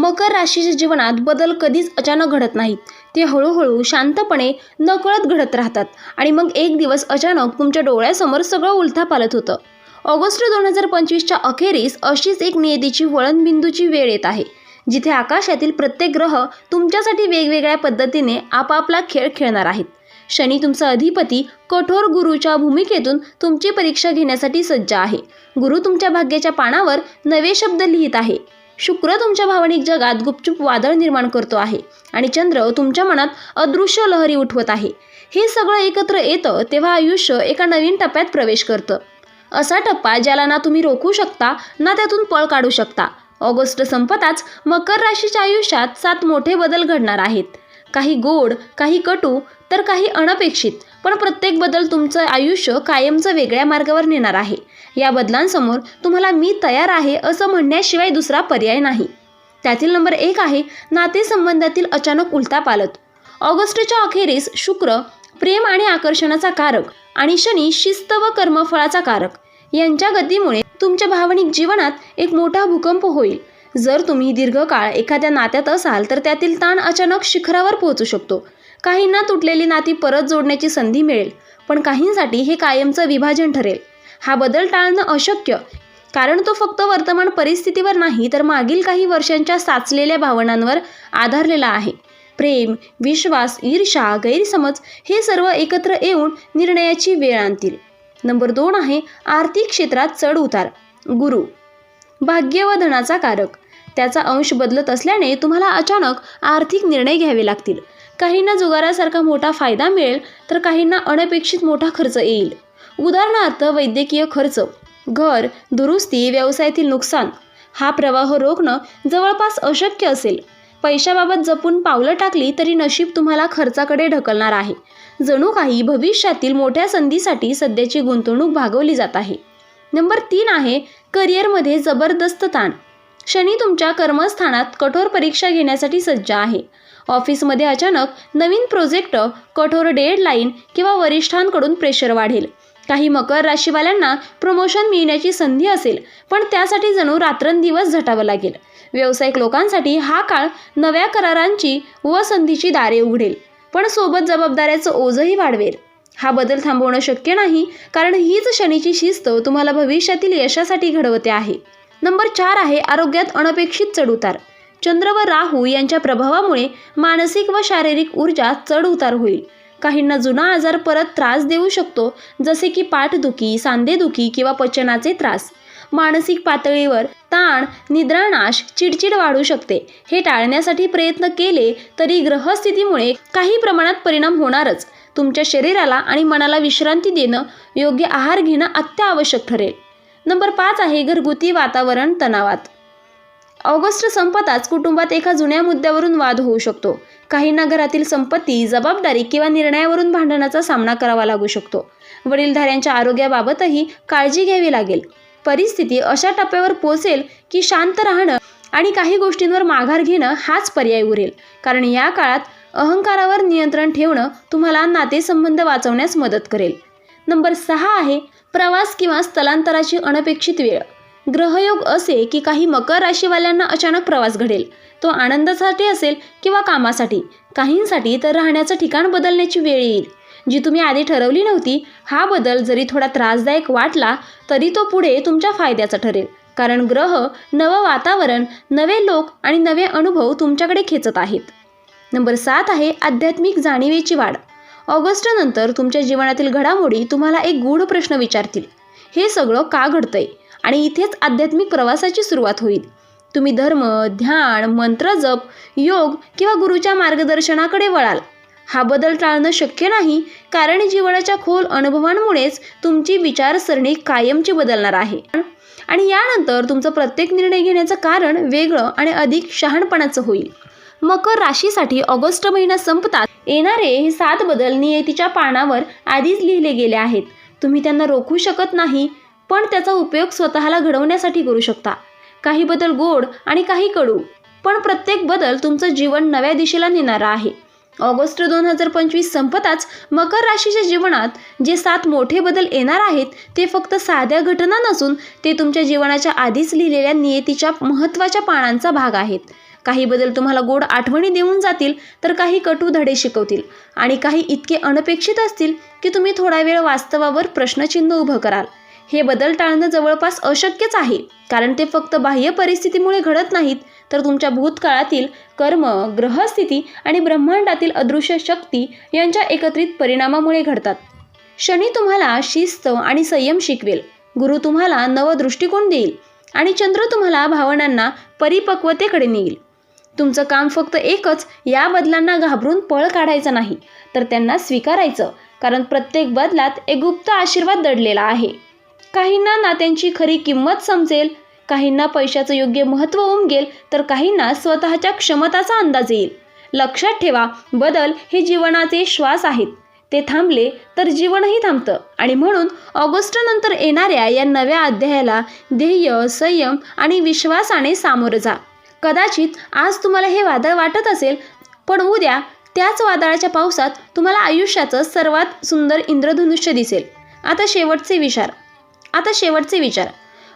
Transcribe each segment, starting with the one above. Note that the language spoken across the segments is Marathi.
मकर राशीच्या जीवनात बदल कधीच अचानक घडत नाहीत. ते हळूहळू शांतपणे नकळत घडत राहतात. आणि मग एक दिवस अचानक तुमच्या डोळ्यासमोर सगळं उलथा पालत होतं. ऑगस्ट दोन हजार पंचवीसच्या अखेरीस अशीच एक नियतीची वळणबिंदूची वेळ येत आहे जिथे आकाशातील प्रत्येक ग्रह तुमच्यासाठी वेगवेगळ्या पद्धतीने आपापला खेळ खेळणार आहेत. शनी तुमचा अधिपती कठोर गुरुच्या भूमिकेतून तुमची परीक्षा घेण्यासाठी सज्ज आहे. गुरु तुमच्या भाग्याच्या पानावर नवे शब्द लिहित आहे. शुक्र तुमच्या भावनिक जगात गुपचूप वादळ निर्माण करतो आहे आणि चंद्र तुमच्या मनात अदृश्य लहरी उठवत आहे. हे सगळं एकत्र येतं तेव्हा आयुष्य एका नवीन टप्प्यात प्रवेश करतं. असा टप्पा ज्याला ना तुम्ही रोखू शकता ना त्यातून पळ काढू शकता. ऑगस्ट संपताच मकर राशीच्या आयुष्यात सात मोठे बदल घडणार आहेत. काही गोड काही कटू तर काही अनपेक्षित पण प्रत्येक बदल तुमचं आयुष्य कायमचं वेगळ्या मार्गावर नेणार आहे. या बदलांसमोर तुम्हाला मी तयार आहे असं म्हणण्याशिवाय दुसरा पर्याय नाही. त्यातील नंबर एक आहे नातेसंबंधातील अचानक उलथापालत ऑगस्टच्या अखेरीस शुक्र प्रेम आणि आकर्षणाचा कारक आणि शनी शिस्त व कर्मफळाचा कारक. यांच्या गतीमुळे तुमच्या भावनिक जीवनात एक मोठा भूकंप होईल. जर तुम्ही दीर्घकाळ एखाद्या नात्यात असाल तर त्यातील ताण अचानक शिखरावर पोहोचू शकतो. काहींना तुटलेली नाती परत जोडण्याची संधी मिळेल पण काहींसाठी हे कायमचं विभाजन ठरेल. हा बदल टाळणं अशक्य. कारण तो फक्त वर्तमान परिस्थितीवर नाही तर मागील काही वर्षांच्या साचलेल्या भावनांवर आधारलेला आहे. प्रेम विश्वास ईर्षा गैरसमज हे सर्व एकत्र येऊन निर्णयाची वेळ आणतील. नंबर दोन आहे आर्थिक क्षेत्रात चढ उतार. गुरु. भाग्य व धनाचा कारक. त्याचा अंश बदलत असल्याने तुम्हाला अचानक आर्थिक निर्णय घ्यावे लागतील. काहींना जुगारासारखा मोठा फायदा मिळेल तर काहींना अनपेक्षित मोठा खर्च येईल. उदाहरणार्थ वैद्यकीय खर्च घर दुरुस्ती व्यवसायातील नुकसान. हा प्रवाह रोखणं जवळपास अशक्य असेल. पैशाबाबत जपून पावलं टाकली तरी नशीब तुम्हाला खर्चाकडे ढकलणार आहे. जणू काही भविष्यातील मोठ्या संधीसाठी सध्याची गुंतवणूक भागवली जात आहे. नंबर तीन आहे करिअरमध्ये जबरदस्त ताण. शनी तुमच्या कर्मस्थानात कठोर परीक्षा घेण्यासाठी सज्ज आहे. ऑफिसमध्ये अचानक नवीन प्रोजेक्ट कठोर डेडलाईन किंवा वरिष्ठांकडून प्रेशर वाढेल. काही मकर राशीवाल्यांना प्रमोशन मिळण्याची संधी असेल पण त्यासाठी जणू रात्रंदिवस झटावं लागेल. व्यावसायिक लोकांसाठी हा काळ नव्या करारांची व संधीची दारे उघडेल पण सोबत जबाबदाऱ्याचं ओझंही वाढवेल. हा बदल थांबवणं शक्य नाही कारण हीच शनीची शिस्त तुम्हाला भविष्यातील यशासाठी घडवते आहे. नंबर चार आहे आरोग्यात अनपेक्षित चढउतार चंद्र व राहू यांच्या प्रभावामुळे मानसिक व शारीरिक ऊर्जा चढउतार होईल. काहींना जुना आजार परत त्रास देऊ शकतो जसे की पाठदुखी सांधेदुखी किंवा पचनाचे त्रास. मानसिक पातळीवर ताण निद्रानाश चिडचिड वाढू शकते. हे टाळण्यासाठी प्रयत्न केले तरी ग्रहस्थितीमुळे काही प्रमाणात परिणाम होणारच. तुमच्या शरीराला आणि मनाला विश्रांती देणं योग्य आहार घेणं अत्यावश्यक ठरेल. नंबर पाच आहे घरगुती वातावरण तणावात. ऑगस्ट संपताच कुटुंबात एका जुन्या मुद्द्यावरून वाद होऊ शकतो. काहींना घरातील संपत्ती जबाबदारी किंवा निर्णयावरून भांडणाचा सामना करावा लागू शकतो. वडीलधाऱ्यांच्या आरोग्याबाबतही काळजी घ्यावी लागेल. परिस्थिती अशा टप्प्यावर पोहोचेल की शांत राहणं आणि काही गोष्टींवर माघार घेणं हाच पर्याय उरेल. कारण या काळात अहंकारावर नियंत्रण ठेवणं तुम्हाला नातेसंबंध वाचवण्यास मदत करेल. नंबर सहा आहे प्रवास किंवा स्थलांतराची अनपेक्षित वेळ. ग्रहयोग असे की काही मकर राशीवाल्यांना अचानक प्रवास घडेल. तो आनंदासाठी असेल किंवा कामासाठी. काहींसाठी तर राहण्याचं ठिकाण बदलण्याची वेळ येईल. जी तुम्ही आधी ठरवली नव्हती हा बदल जरी थोडा त्रासदायक वाटला तरी तो पुढे तुमच्या फायद्याचा ठरेल. कारण ग्रह नवं वातावरण नवे लोक आणि नवे अनुभव तुमच्याकडे खेचत आहेत. नंबर सात आहे आध्यात्मिक जाणीवेची वाढ. ऑगस्टनंतर तुमच्या जीवनातील घडामोडी तुम्हाला एक गूढ प्रश्न विचारतील. हे सगळं का घडतंय? आणि इथेच आध्यात्मिक प्रवासाची सुरुवात होईल. तुम्ही धर्म ध्यान मंत्र जप योग किंवा गुरुच्या मार्गदर्शनाकडे वळाल. हा बदल टाळणं शक्य नाही कारण जीवनाच्या खोल अनुभवांमुळेच तुमची विचारसरणी कायमची बदलणार आहे. आणि यानंतर तुमचं प्रत्येक निर्णय घेण्याचं कारण वेगळं आणि अधिक शहाणपणाचं होईल. मकर राशीसाठी ऑगस्ट महिना संपतात येणारे हे सात बदल नियतीच्या पानावर आधीच लिहिले गेले आहेत. तुम्ही त्यांना रोखू शकत नाही पण त्याचा उपयोग स्वतःला घडवण्यासाठी करू शकता. काही बदल गोड आणि काही कडू. पण प्रत्येक बदल तुमचं जीवन नव्या दिशेला नेणारा आहे. ऑगस्ट दोन हजार पंचवीस संपताच मकर राशीच्या जीवनात जे सात मोठे बदल येणार आहेत ते फक्त साध्या घटना नसून ते तुमच्या जीवनाच्या आधीच लिहिलेल्या नियतीच्या महत्त्वाच्या पानांचा भाग आहेत. काही बदल तुम्हाला गोड आठवणी देऊन जातील तर काही कटू धडे शिकवतील. आणि काही इतके अनपेक्षित असतील की तुम्ही थोडा वेळ वास्तवावर प्रश्नचिन्ह उभं कराल. हे बदल टाळणं जवळपास अशक्यच आहे. कारण ते फक्त बाह्य परिस्थितीमुळे घडत नाहीत तर तुमच्या भूतकाळातील कर्म ग्रहस्थिती आणि ब्रह्मांडातील अदृश्य शक्ती यांच्या एकत्रित परिणामामुळे घडतात. शनी तुम्हाला शिस्त आणि संयम शिकवेल. गुरु तुम्हाला नव दृष्टिकोन देईल आणि चंद्र तुम्हाला भावनांना परिपक्वतेकडे नेईल. तुमचं काम फक्त एकच या बदलांना घाबरून पळ काढायचं नाही तर त्यांना स्वीकारायचं कारण प्रत्येक बदलात एक गुप्त आशीर्वाद दडलेला आहे. काहींना नात्यांची खरी किंमत समजेल काहींना पैशाचं योग्य महत्त्व उमगेल तर काहींना स्वतःच्या क्षमताचा अंदाज येईल. लक्षात ठेवा बदल हे जीवनाचे श्वास आहेत. ते थांबले तर जीवनही थांबतं. आणि म्हणून ऑगस्टनंतर येणाऱ्या या नव्या अध्यायाला ध्येय संयम आणि विश्वासाने सामोरं जा. कदाचित आज तुम्हाला हे वादळ वाटत असेल पण उद्या त्याच वादळाच्या पावसात तुम्हाला आयुष्याचं सर्वात सुंदर इंद्रधनुष्य दिसेल. आता शेवटचे विचार. आता शेवटचे विचार.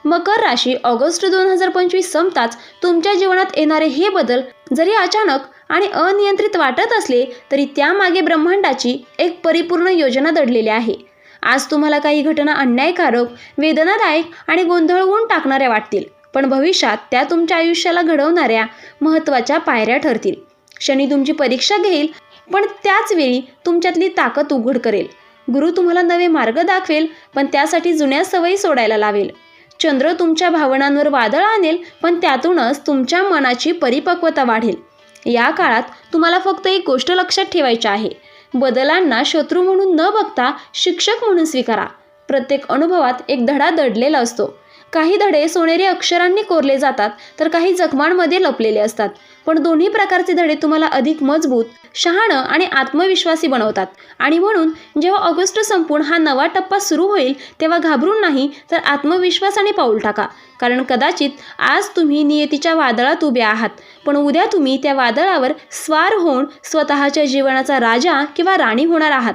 मकर राशी ऑगस्ट दोन हजार पंचवीस संपताच तुमच्या जीवनात येणारे हे बदल जरी अचानक आणि अनियंत्रित वाटत असले तरी त्यामागे ब्रह्मांडाची एक परिपूर्ण योजना दडलेली आहे. आज तुम्हाला काही घटना अन्यायकारक वेदनादायक आणि गोंधळवून टाकणाऱ्या वाटतील पण भविष्यात त्या तुमच्या आयुष्याला घडवणाऱ्या महत्त्वाच्या पायऱ्या ठरतील. शनी तुमची परीक्षा घेईल पण त्याच वेळी तुमच्यातली ताकद उघड करेल. गुरु तुम्हाला नवे मार्ग दाखवेल पण त्यासाठी जुन्या सवयी सोडायला लावेल. चंद्र तुमच्या भावनांवर वादळ आणेल पण त्यातूनच तुमच्या मनाची परिपक्वता वाढेल. या काळात तुम्हाला फक्त एक गोष्ट लक्षात ठेवायची आहे. बदलांना शत्रू म्हणून न बघता शिक्षक म्हणून स्वीकारा. प्रत्येक अनुभवात एक धडा दडलेला असतो. काही धडे सोनेरी अक्षरांनी कोरले जातात तर काही जखमांमध्ये लपलेले असतात. पण दोन्ही प्रकारचे धडे तुम्हाला अधिक मजबूत शहाणं आणि आत्मविश्वासी बनवतात. आणि म्हणून जेव्हा ऑगस्ट संपून हा नवा टप्पा सुरू होईल तेव्हा घाबरून नाही तर आत्मविश्वासाने पाऊल टाका. कारण कदाचित आज तुम्ही नियतीच्या वादळात उभे आहात पण उद्या तुम्ही त्या वादळावर स्वार होऊन स्वतःच्या जीवनाचा राजा किंवा राणी होणार आहात.